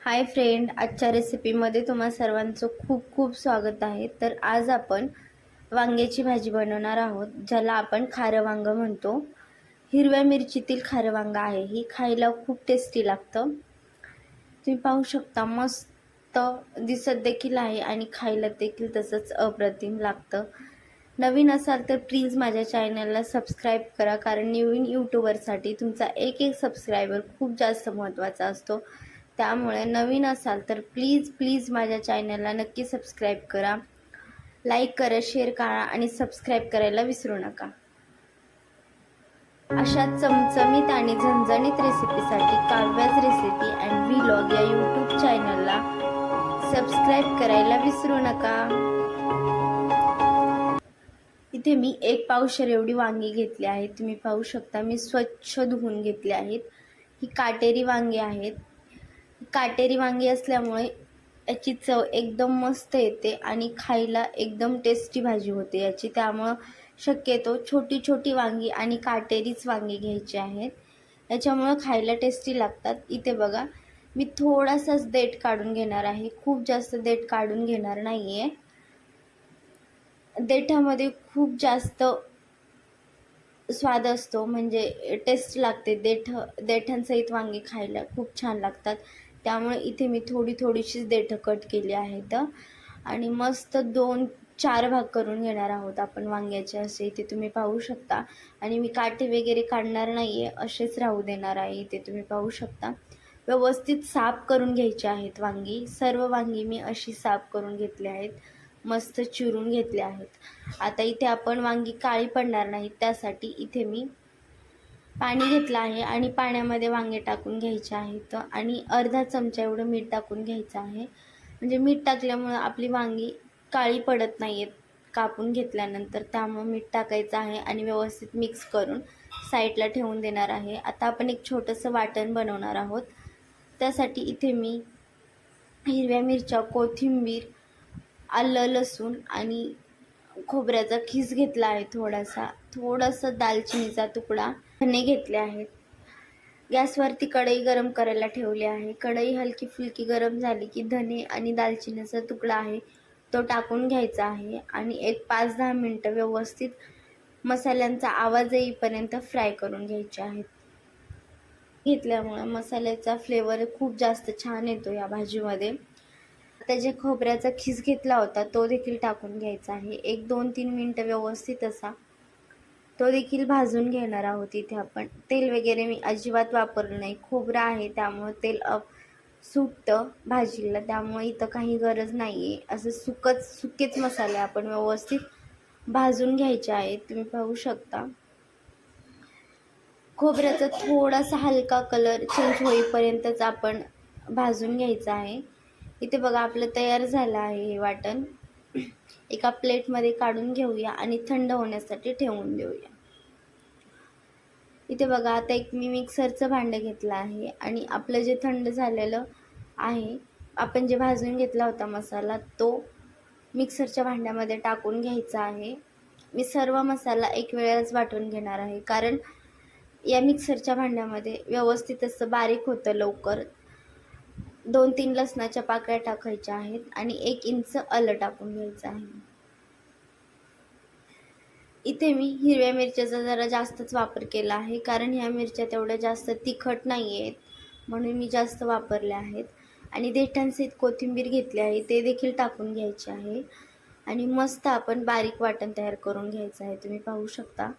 Hi friend आजच्या रेसिपीमध्ये तुम्हा सर्वांचं खूप खूप स्वागत आहे. तर आज आपण वांग्याची भाजी बनवणार आहोत ज्याला आपण खारं वांगं म्हणतो. हिरव्या मिरचीतील खारं वांगं आहे ही खायला खूप टेस्टी लागतं. तुम्ही पाहू शकता मस्त दिसत देखील आहे आणि खायला देखील तसंच अप्रतिम लागतं. नवीन असाल तर प्लीज माझ्या चॅनलला सबस्क्राईब करा कारण नवीन यूट्यूबरसाठी तुमचा एक एक सबस्क्रायबर खूप जास्त महत्त्वाचा असतो. त्यामुळे नवीन असाल तर प्लीज प्लीज माझ्या चॅनलला नक्की सबस्क्राईब करा. लाईक करा शेअर करा आणि सबस्क्राईब करायला विसरू नका. अशा चमचमीत आणि झणझणीत रेसिपीसाठी काव्याज रेसिपी अँड व्हिलॉग या यूट्यूब चॅनलला सबस्क्राईब करायला विसरू नका. इथे मी एक पावशर एवढी वांगी घेतली आहे. तुम्ही पाहू शकता मी स्वच्छ धुवून घेतली आहेत. ही काटेरी वांगी आहेत. काटेरी वांगी असल्यामुळे याची चव एकदम मस्त येते आणि खायला एकदम टेस्टी भाजी होते याची. त्यामुळं शक्यतो छोटी छोटी वांगी आणि काटेरीच वांगी घ्यायची आहेत. याच्यामुळं खायला टेस्टी लागतात. इथे बघा मी थोडासाच देठ काढून घेणार आहे. खूप जास्त देठ काढून घेणार नाही आहे देठामध्ये खूप जास्त स्वाद असतो. म्हणजे टेस्ट लागते. देठ देठांसहित वांगी खायला खूप छान लागतात. त्यामुळे इथे मी थोडी थोडीशीच देठं कट केली आहेत. आणि मस्त दोन चार भाग करून घेणार आहोत आपण वांग्याचे असे. इथे तुम्ही पाहू शकता. आणि मी काटे वगैरे काढणार नाही आहे असेच राहू देणार आहे. इथे तुम्ही पाहू शकता. व्यवस्थित साफ करून घ्यायचे आहेत वांगी. सर्व वांगी मी अशी साफ करून घेतली आहेत. मस्त चिरून घेतले आहेत. आता इथे आपण वांगी काळी पडणार नाहीत त्यासाठी इथे मी पाणी घेतलं आहे आणि पाण्यामध्ये वांगे टाकून घ्यायचे आहेत आणि अर्धा चमचा एवढं मीठ टाकून घ्यायचं आहे. म्हणजे मीठ टाकल्यामुळं आपली वांगी काळी पडत नाही आहेत कापून घेतल्यानंतर. त्यामुळं मीठ टाकायचं आहे आणि व्यवस्थित मिक्स करून साईडला ठेवून देणार आहे. आता आपण एक छोटंसं वाटण बनवणार आहोत. त्यासाठी इथे मी हिरव्या मिरच्या कोथिंबीर आलं लसूण आणि खोबऱ्याचा खीस घेतला आहे थोडासा. थोडंसं दालचिनीचा तुकडा धने घेतले आहेत. गॅसवरती कढई गरम करायला ठेवली आहे. कढई हलकी फुलकी गरम झाली की धने आणि दालचिनीचा तुकडा आहे तो टाकून घ्यायचा आहे आणि एक पाच दहा मिनटं व्यवस्थित मसाल्यांचा आवाज येईपर्यंत फ्राय करून घ्यायचे आहेत. घेतल्यामुळे मसाल्याचा फ्लेवर खूप जास्त छान येतो या भाजीमध्ये. आता जे खोबऱ्याचा खीस घेतला होता तो देखील टाकून घ्यायचा आहे. एक दोन तीन मिनटं व्यवस्थित असा तो देखील भाजून घेणार आहोत इथे आपण. तेल वगैरे मी अजिबात वापरलं नाही. खोबरं आहे त्यामुळं तेल अप सुटतं भाजीला. त्यामुळे इथं काही गरज नाही आहे असं सुकच सुकेच मसाले आपण व्यवस्थित भाजून घ्यायचे आहेत. तुम्ही पाहू शकता. खोबऱ्याचा थोडासा हलका कलर चेंज होईपर्यंतच आपण भाजून घ्यायचं आहे. इथे बघा आपलं तयार झालं आहे हे वाटण. एका प्लेटमध्ये काढून घेऊया आणि थंड होण्यासाठी ठेवून देऊया. इथे बघा आता एक मी मिक्सरचं भांडं घेतलं आहे आणि आपलं जे थंड झालेलं आहे आपण जे भाजून घेतला होता मसाला तो मिक्सरच्या भांड्यामध्ये टाकून घ्यायचा आहे. मी सर्व मसाला एक वेळेलाच वाटून घेणार आहे कारण या मिक्सरच्या भांड्यामध्ये व्यवस्थित असं बारीक होतं लवकर. दोन तीन लसणाच्या पाकळ्या टाकायच्या आहेत आणि एक इंच आलं टाकून घ्यायचं आहे. इथे मी हिरव्या मिरच्याचा जरा जास्तच वापर केला आहे कारण ह्या मिरच्या तेवढ्या जास्त तिखट नाही आहेत म्हणून मी जास्त वापरल्या आहेत. आणि देठांसहित कोथिंबीर घेतली आहे ते देखील टाकून घ्यायचे आहे. आणि मस्त आपण बारीक वाटण तयार करून घ्यायचं आहे तुम्ही पाहू शकता.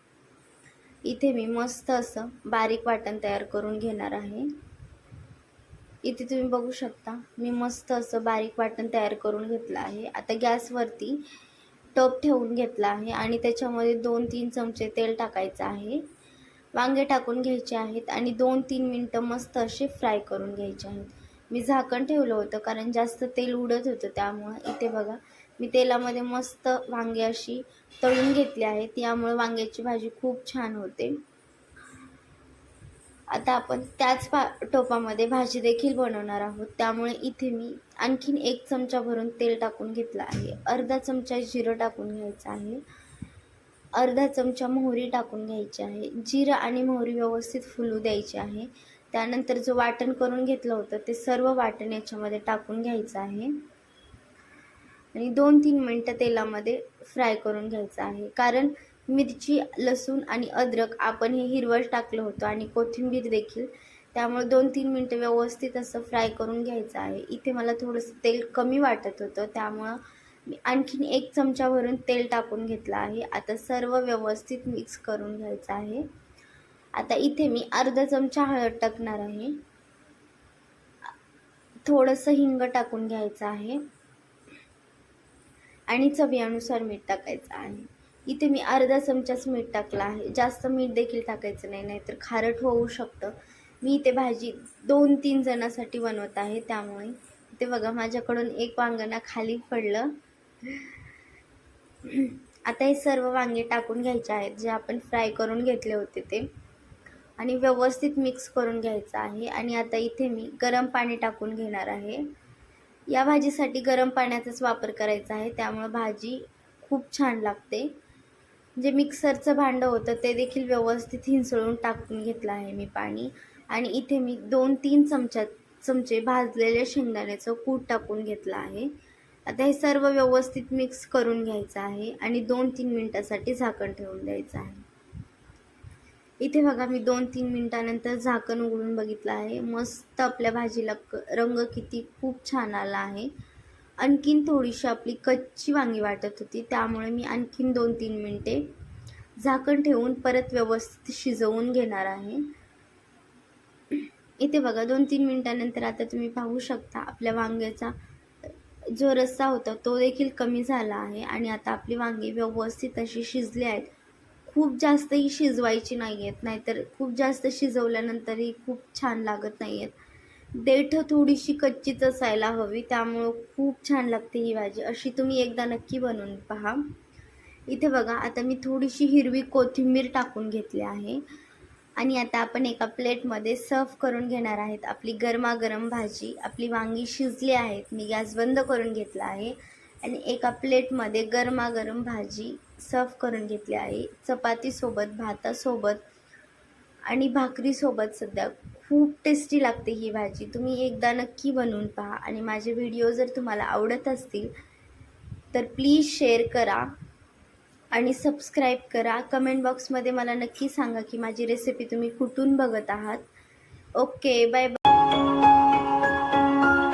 इथे मी मस्त असं बारीक वाटण तयार करून घेणार आहे. इथे तुम्ही बघू शकता. मी मस्त असं बारीक वाटण तयार करून घेतलं आहे. आता गॅसवरती टप ठेवून घेतला आहे आणि त्याच्यामध्ये दोन तीन चमचे तेल टाकायचं आहे. वांगे टाकून घ्यायचे आहेत आणि दोन तीन मिनटं मस्त असे फ्राय करून घ्यायचे आहेत. मी झाकण ठेवलं होतं कारण जास्त तेल उडत होतं त्यामुळं. इथे बघा मी तेलामध्ये मस्त वांगे अशी तळून घेतली आहेत. यामुळे वांग्याची भाजी खूप छान होते. आता आपण त्याच पा टोपामध्ये भाजी देखील बनवणार आहोत. त्यामुळे इथे मी आणखीन एक चमचा भरून तेल टाकून घेतलं आहे. अर्धा चमचा जिरं टाकून घ्यायचं आहे. अर्धा चमचा मोहरी टाकून घ्यायची आहे. जिरं आणि मोहरी व्यवस्थित फुलू द्यायची आहे. त्यानंतर जो वाटण करून घेतलं होतं ते सर्व वाटण याच्यामध्ये टाकून घ्यायचं आहे. आणि दोन तीन मिनटं तेलामध्ये फ्राय करून घ्यायचं आहे. कारण मिरची लसूण आणि अद्रक आपण हे हिरवळ टाकलं होतं आणि कोथिंबीर देखील. त्यामुळे दोन तीन मिनटं व्यवस्थित असं फ्राय करून घ्यायचं आहे. इथे मला थोडंसं तेल कमी वाटत होतं. त्यामुळं मी आणखीन एक चमचा भरून तेल टाकून घेतलं आहे. आता सर्व व्यवस्थित मिक्स करून घ्यायचं आहे. आता इथे मी अर्धा चमचा हळद टाकणार आहे. थोडंसं हिंग टाकून घ्यायचं आहे. आणि चवीनुसार मीठ टाकायचं आहे. इथे मी अर्धा चमचाच मीठ टाकलं आहे. जास्त मीठ देखील टाकायचं नाही नाहीतर खारट होऊ शकतं. मी इथे भाजी दोन तीन जणांसाठी बनवत आहे त्यामुळे इथे बघा माझ्याकडून एक वांगणा खाली पडलं. आता हे सर्व वांगे टाकून घ्यायचे आहेत जे आपण फ्राय करून घेतले होते ते. आणि व्यवस्थित मिक्स करून घ्यायचं आहे. आणि आता इथे मी गरम पाणी टाकून घेणार आहे. या भाजीसाठी गरम पाण्याचाच वापर करायचा आहे त्यामुळं भाजी खूप छान लागते. जे मिक्सरचं भांडं होतं ते देखील व्यवस्थित हिंसळून टाकून घेतलं आहे मी पाणी. आणि इथे मी दोन तीन चमच्या चमचे भाजलेले शेंगदाण्याचं कूट टाकून घेतलं आहे. आता हे सर्व व्यवस्थित मिक्स करून घ्यायचं आहे आणि दोन तीन मिनटासाठी झाकण ठेवून द्यायचं आहे. इथे बघा मी दोन तीन मिनटानंतर झाकण उघडून बघितलं आहे. मस्त आपल्या भाजीला क रंग किती खूप छान आला आहे. आणखीन थोडीशी आपली कच्ची वांगी वाटत होती. त्यामुळे मी आणखीन दोन तीन मिनटे झाकण ठेवून परत व्यवस्थित शिजवून घेणार आहे. इथे बघा दोन तीन मिनटानंतर आता तुम्ही पाहू शकता आपल्या वांग्याचा जो रस्सा होता तो देखील कमी झाला आहे आणि आता आपली वांगी व्यवस्थित अशी शिजली आहेत. खूप जास्तही शिजवायची नाही आहेत नाहीतर खूप जास्त शिजवल्यानंतरही खूप छान लागत नाही आहेत देठ थोडीशी कच्चीच असायला हवी त्यामुळं खूप छान लागते ही भाजी. अशी तुम्ही एकदा नक्की बनवून पहा. इथे बघा आता मी थोडीशी हिरवी कोथिंबीर टाकून घेतली आहे. आणि आता आपण एका प्लेटमध्ये सर्व करून घेणार आहेत आपली गरमागरम भाजी. आपली वांगी शिजली आहेत मी गॅस बंद करून घेतला आहे. आणि एका प्लेटमध्ये गरमागरम भाजी सर्व करून घेतली आहे. चपातीसोबत भातासोबत आणि भाकरीसोबत सध्या खूप टेस्टी लागते ही भाजी. तुम्ही एकदा नक्की बनवून पहा आणि माझे व्हिडिओ जर तुम्हाला आवडत असतील तर प्लीज शेअर करा आणि सबस्क्राईब करा. कमेंट बॉक्समध्ये मला नक्की सांगा की माझी रेसिपी तुम्ही कुठून बघत आहात. Okay bye bye